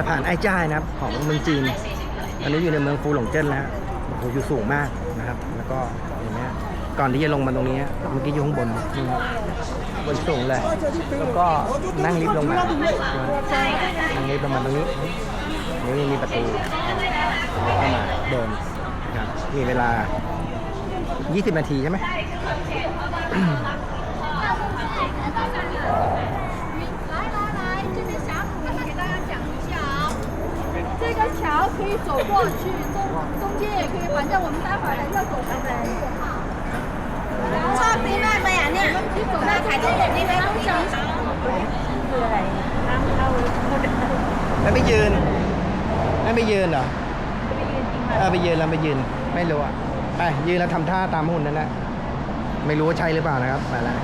คือสะพานไอ้จ้ายนะครับของเมืองจีนอันนี้อยู่ในเมืองฟูหลงเจิ้นแล้วโอ้โหอยู่สูงมากนะครับ แล้วก็อย่างเงี้ยก่อนที่จะลงมาตรงนี้เมื่อกี้อยู่ข้างบนนี่ครับบนสูงเลยแล้วก็นั่งลิฟต์ลงมานั่งลิฟต์ลงมาตรงนี้นี่มีประตูเข้ามาเดินนะครับมีเวลา 20 นาทีใช่ไหม 个桥可以走过去，中中间也可以，反正我们待会儿还是要走回来。 ชอบนี้มากเลยอ่ะเนี่ย 你走到这边，你来东想 คืออะไรห้ามเข้า แล้วไม่ยืนแล้วไม่ยืนเหรอ ไปยืนจริง เออไปยืนแล้วไปยืน ไม่รู้อ่ะ ไปยืนแล้วทำท่าตามหุ่นนั่นแหละไม่รู้ว่าใช่หรือเปล่านะครับมาแล้ว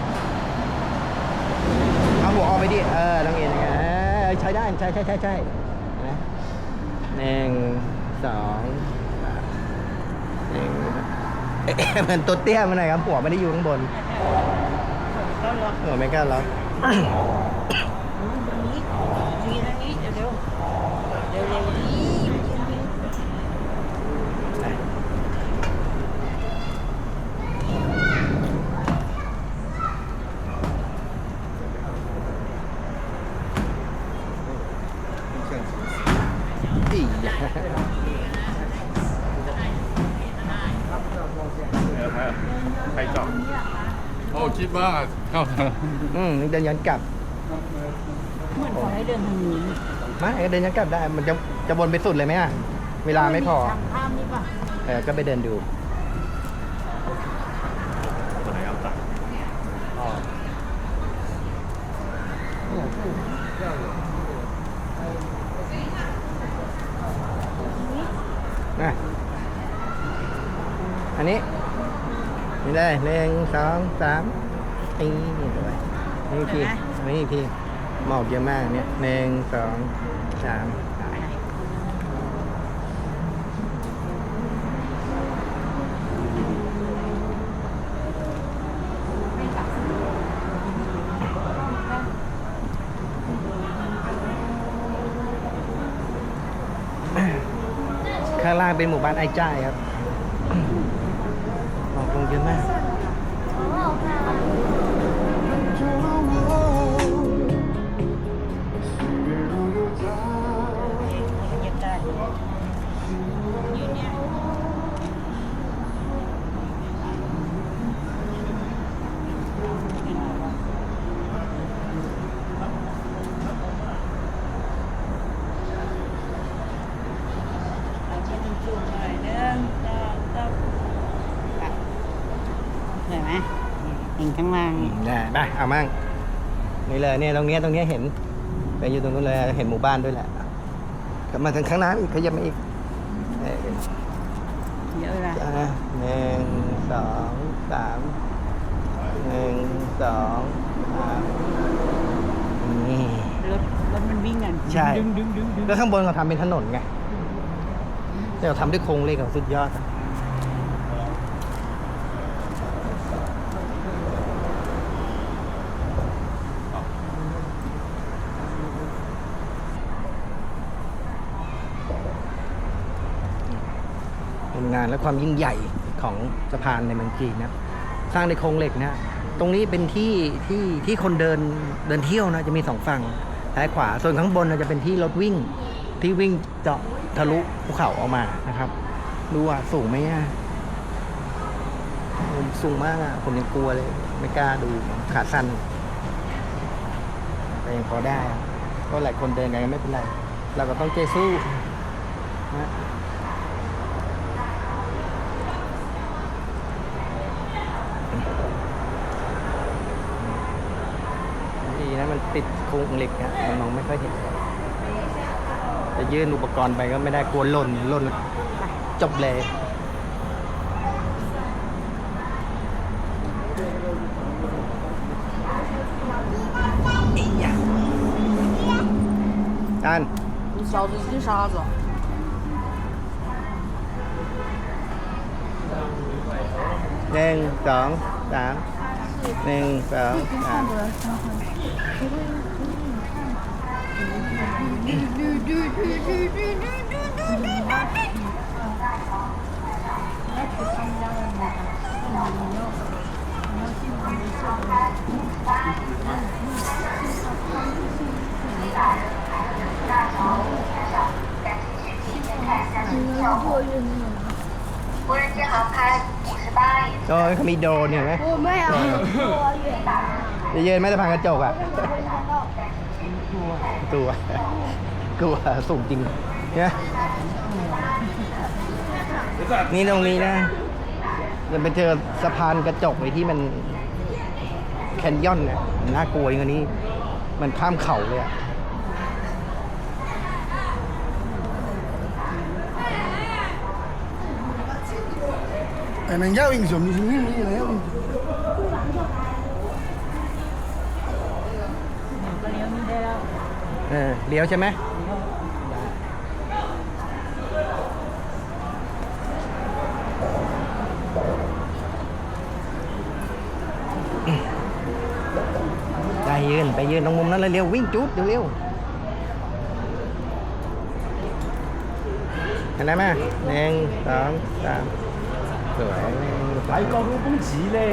เอาหัวออกไปดิ เออต้องเอ็นอย่างเงี้ยเออใช้ได้ ใช่ใช่ใช่ใช่เห็นไหม หนึ่งสองหนึ่งเอ๊ะเหมือนตัวเตี้ยมันหน่อยครับหัวไม่ได้อยู่ข้างบนก็ล็อกหัวไม่กล้าล็อกตรงนี้ตรงนี้เร็วเร็วเร็วเร็วนี่ อีหยา ใครจอด โอ้คิดว่าเข้าทางอืมเดินย้อนกลับเหมือนขอให้เดินทางนี้มาเดินย้อนกลับได้ มันจะจะวนไปสุดเลยไหมอะ เวลาไม่พอทางข้ามนี่ป่ะเออก็ไปเดินดูนะอันนี้นี่เลยหนึ่งสองสาม นี่ด้วยนี่พี่นี่พี่หมอกเยอะมากเนี่ยหนึ่งสองสามข้างล่างเป็นหมู่บ้านไอ้จ้ายครับหมอกลงเยอะมาก ข้างล่างนี่ได้ไปเอามั่งนี่เลยเนี่ยตรงเนี้ยตรงเนี้ยเห็นไปอยู่ตรงนู้นเลยเห็นหมู่บ้านด้วยแหละกลับมาทางข้างน้ำอีกขยับมาอีกเออเยอะละอะหนึ่งสองสามหนึ่งสองสามนี่ รถรถมันวิ่งกันใช่ ดึงดึงดึงดึงแล้วข้างบนเขาทำเป็นถนนไงแต่เราทำด้วยโครงเหล็กของสุดยอดอะ งานและความยิ่งใหญ่ของสะพานในเมืองจีนนะสร้างในโครงเหล็กนะตรงนี้เป็นที่ที่ที่คนเดินเดินเที่ยวนะจะมีสองฝั่งซ้ายขวาส่วนข้างบนจะเป็นที่รถวิ่งที่วิ่งเจาะทะลุภูเขาออกมานะครับดูอะสูงไหมอะสูงมากอะผมยังกลัวเลย ไม่กล้าดูขาสั้นแต่ยังพอได้ ก็หลายคนเดินกันไม่เป็นไร เราก็ต้องใจสู้นะดีนะมันติดโคร งเหล็กนะมันมองไม่ค่อยเห็นจะยื่นอุปกรณ์ไปก็ไม่ได้กลัวหล่นหล่นจบเลย อัน 小子金沙子 หนึ่งสองสามหนึ่งสองสาม 无人机航拍五十八里。โดนเขามีโดรนเห็นไหมโอ้ยินไม่จะพังกระจกอะ กลัว กลัวสูงจริงเนี่ยนี่ตรงนี้นะจะไปเจอสะพานกระจกไอ้ที่มันแคนยอนเนี่ยน่ากลัวอย่างนี้ มันข้ามเขาเลยอะ 哎，能要英雄，你是你你能要英雄。 แล้วเออเลี้ยวใช่ไหมได้ยืนไปยืนตรงมุมนั้นเลยเร็ววิ่งจุ๊บเร็วๆเห็นไหมหนึ่งสองสามสวยไอ้กองก็ไม่จีเลย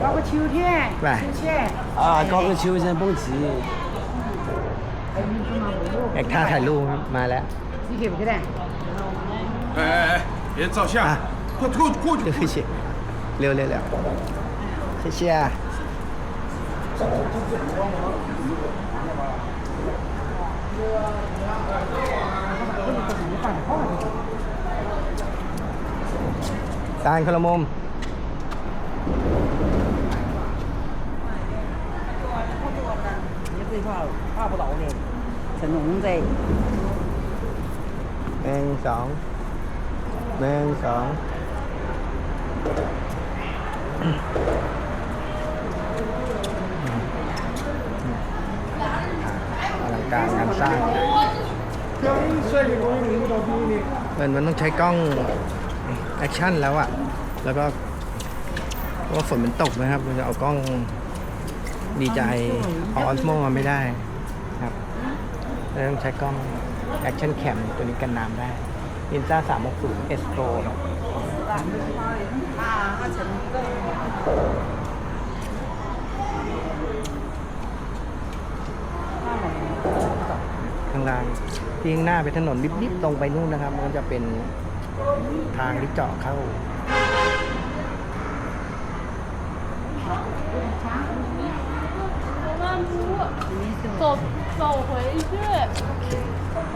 กองก็ชิวเท่ไปอ่ แอคท่าถ่ายรูปครับมาแล้ว สีเขียวก็ได้ 哎哎哎，别照相啊，快过过去。 เร็วเชียเร็วเร็วเร็วเชียร์ตาลคนละมุม 你最怕怕不倒 สนุงใจหนึ่งสองหนึ่งสองอลังการงานสร้างเหมือนมันต้องใช้กล้องแอคชั่นแล้วอะแล้วก็เพราะฝนมันตกนะครับเราจะเอากล้องดีใจเอาออสโมมาไม่ได้ เราต้องใช้กล้องแอคชั่นแคมตัวนี้กันน้ำได้อินทราสา Insta 360 S Pro ข้างล่างที่ข้งหน้าเป็นถนนริบๆตรงไปนู่นนะครับ มันจะเป็นทางที่เจาะเข้าจบ 走回去。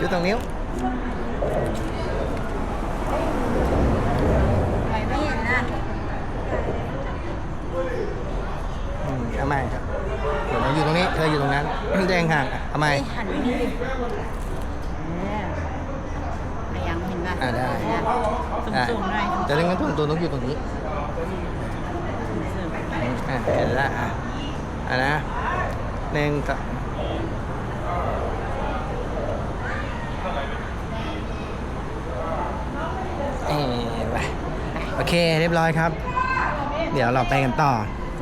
อยู่ตรงนิ้วไปไม่เห็นนะอืมเอาใหม่ครับเดี๋ยวเราอยู่ตรงนี้ เธออยู่ตรงนั้น แดงห่างอะเอาใหม่หันไปนี่เออไอ้ยังเห็นป่ะอ่าได้สุ่ได้มๆหน่อยแต่เรื่องนั้นตัวตัวต้องอยู่ตรงนี้อืมอะเห็นแล้วอะอะนะหนึ่งสองเอ้ยไป โอเคเรียบร้อยครับ เดี๋ยวเราไปกันต่อ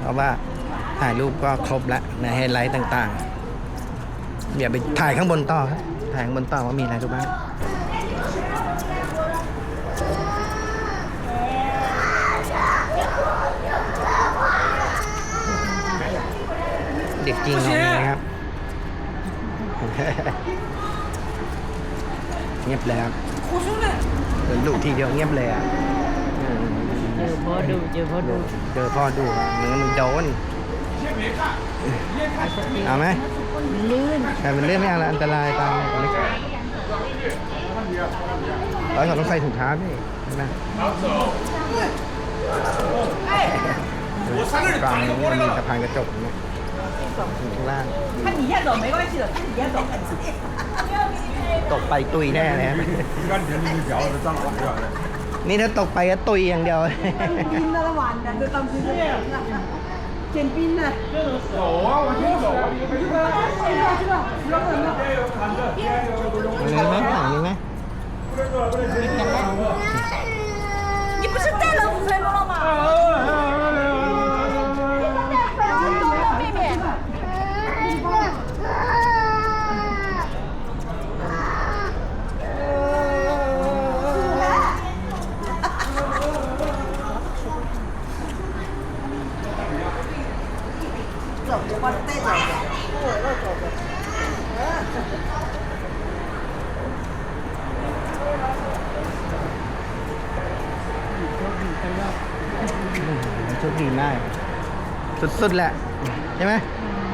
เพราะว่าถ่ายรูปก็ครบแล้วนะเฮดไลท์ต่างๆ เดี๋ยวไปถ่ายข้างบนต่อครับถ่ายข้างบนต่อว่ามีอะไรดูบ้างเด็กจริงของนี้ครับ เงียบเลยครับเหมือนดุทีเดียวเงียบเลยอะเออ เจอพ่อดูเจอพ่อดูเจอพ่อดูเหมือนมึงโดนเอาไหมลื่นแต่มันเลื่อนไม่เอาละอันตรายตามเล็กเราเราต้องใส่ถุงเท้านี่นะกลางนี่มีสะพานกระจกเนี่ยข้างล่างตกไปตุยแน่เลย ฮะ 干甜的就嚼了，脏了对吧？ นี่ถ้าตกไปก็ตุยอย่างเดียว 冰的都完的都当时这样减冰的走啊，我先走啊，你没事。 มีไหมถังมีไหม 你不是带了五分钟了吗 สุดๆแหละใช่ไหม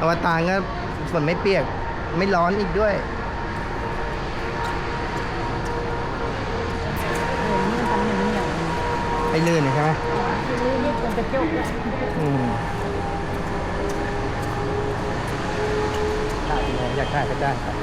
อวตารก็ฝนไม่เปียก ไม่ร้อนอีกด้วยไม่ลื่นใช่ไหมอืมได้เลยอยากได้ก็ได้ครับ